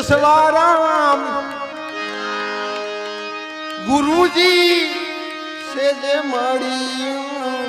યશવારામ ગુરુજી સે જે મળી.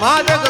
માર્ગ